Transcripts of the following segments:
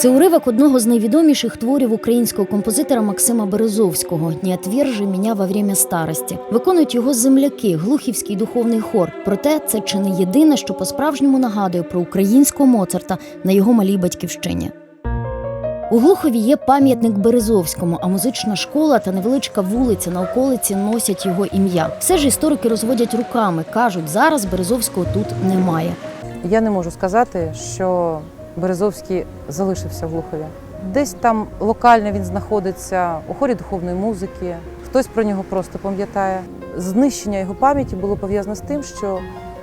Це уривок одного з найвідоміших творів українського композитора Максима Березовського «Не отвержи меня во время старості. Виконують його земляки, глухівський духовний хор. Проте це чи не єдине, що по-справжньому нагадує про українського Моцарта на його малій батьківщині. У Глухові є пам'ятник Березовському, а музична школа та невеличка вулиця на околиці носять його ім'я. Все ж історики розводять руками, кажуть, зараз Березовського тут немає. Я не можу сказати, що Березовський залишився в Глухові. Десь там локально він знаходиться у хорі духовної музики, хтось про нього просто пам'ятає. Знищення його пам'яті було пов'язане з тим, що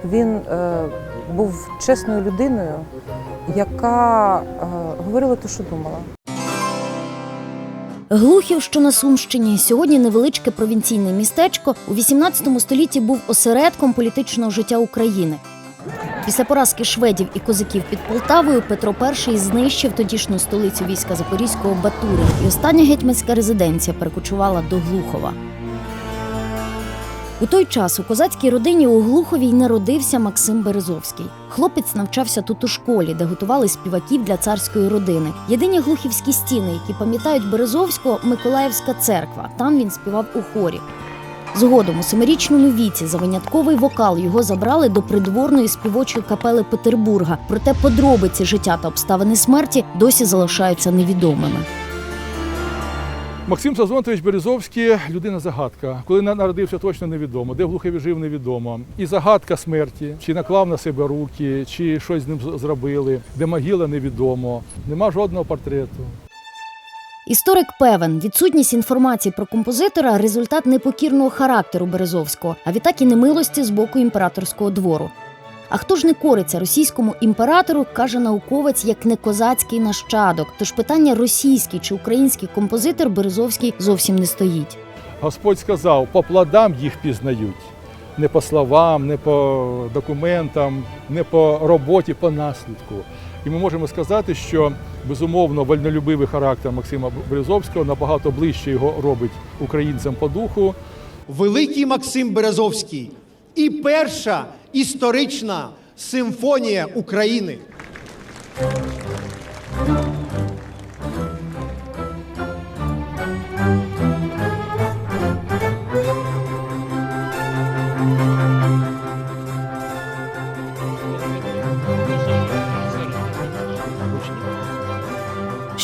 він е, був чесною людиною, яка е, говорила те, що думала. Глухів, що на Сумщині, сьогодні невеличке провінційне містечко у 18 столітті був осередком політичного життя України. Після поразки шведів і козаків під Полтавою Петро І знищив тодішню столицю війська Запорізького Батурин, і остання гетьманська резиденція перекочувала до Глухова. У той час у козацькій родині у Глухові й народився Максим Березовський. Хлопець навчався тут у школі, де готували співаків для царської родини. Єдині глухівські стіни, які пам'ятають Березовського, Миколаївська церква. Там він співав у хорі. Згодом у семирічному віці за винятковий вокал його забрали до придворної співочої капели Петербурга. Проте подробиці життя та обставини смерті досі залишаються невідомими. Максим Сазонтович Березовський людина загадка. Коли народився, точно невідомо, де в Глухові жив невідомо. І загадка смерті, чи наклав на себе руки, чи щось з ним зробили, де могила невідомо. Нема жодного портрету. Історик певен, відсутність інформації про композитора результат непокірного характеру Березовського, а відтак і немилості з боку імператорського двору. А хто ж не кориться російському імператору, каже науковець, як не козацький нащадок. Тож питання російський чи український композитор Березовський зовсім не стоїть. Господь сказав, по плодам їх пізнають. Не по словам, не по документам, не по роботі, по наслідку. І ми можемо сказати, що безумовно вольнолюбивий характер Максима Березовського набагато ближче його робить українцям по духу, Великий Максим Березовський і перша історична симфонія України.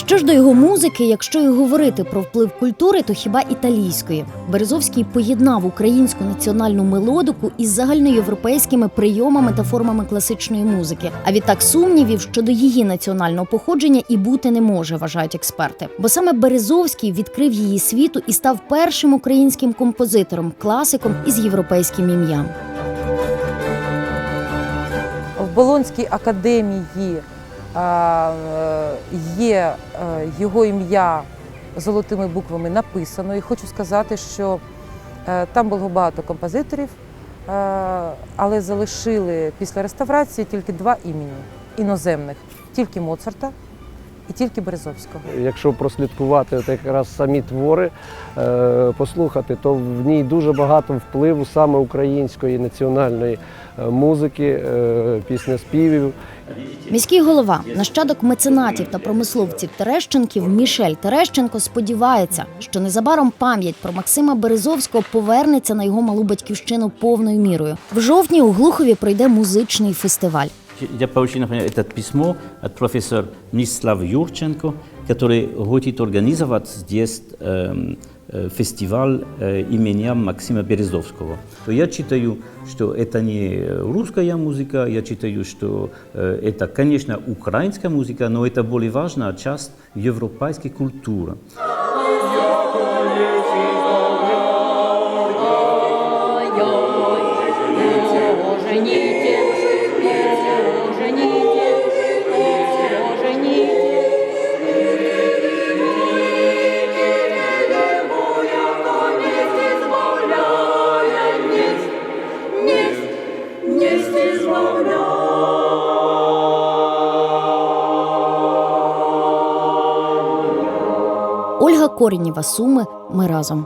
Що ж до його музики, якщо і говорити про вплив культури, то хіба італійської. Березовський поєднав українську національну мелодику із загальноєвропейськими прийомами та формами класичної музики. А відтак сумнівів щодо її національного походження і бути не може, вважають експерти. Бо саме Березовський відкрив її світу і став першим українським композитором, класиком із європейським ім'ям. В Болонській академії є е, його ім'я золотими буквами написано. І хочу сказати, що е, там було багато композиторів, е, але залишили після реставрації тільки два імені іноземних: тільки Моцарта і тільки Березовського. Якщо прослідкувати от якраз самі твори, е, послухати, то в ній дуже багато впливу саме української національної е, музики, е, піснеспівів. Міський голова, нащадок меценатів та промисловців Терещенків Мішель Терещенко сподівається, що незабаром пам'ять про Максима Березовського повернеться на його малу батьківщину повною мірою. В жовтні у Глухові пройде музичний фестиваль. Я получил, например, это письмо от профессора Мислава Юрченко, который хочет организовать здесь эм, э, фестиваль э, имени Максима Березовского. То я читаю, что это не русская музыка, я читаю, что э, это, конечно, украинская музыка, но это более важная часть европейской культуры. Коренєва, Суми. Ми разом.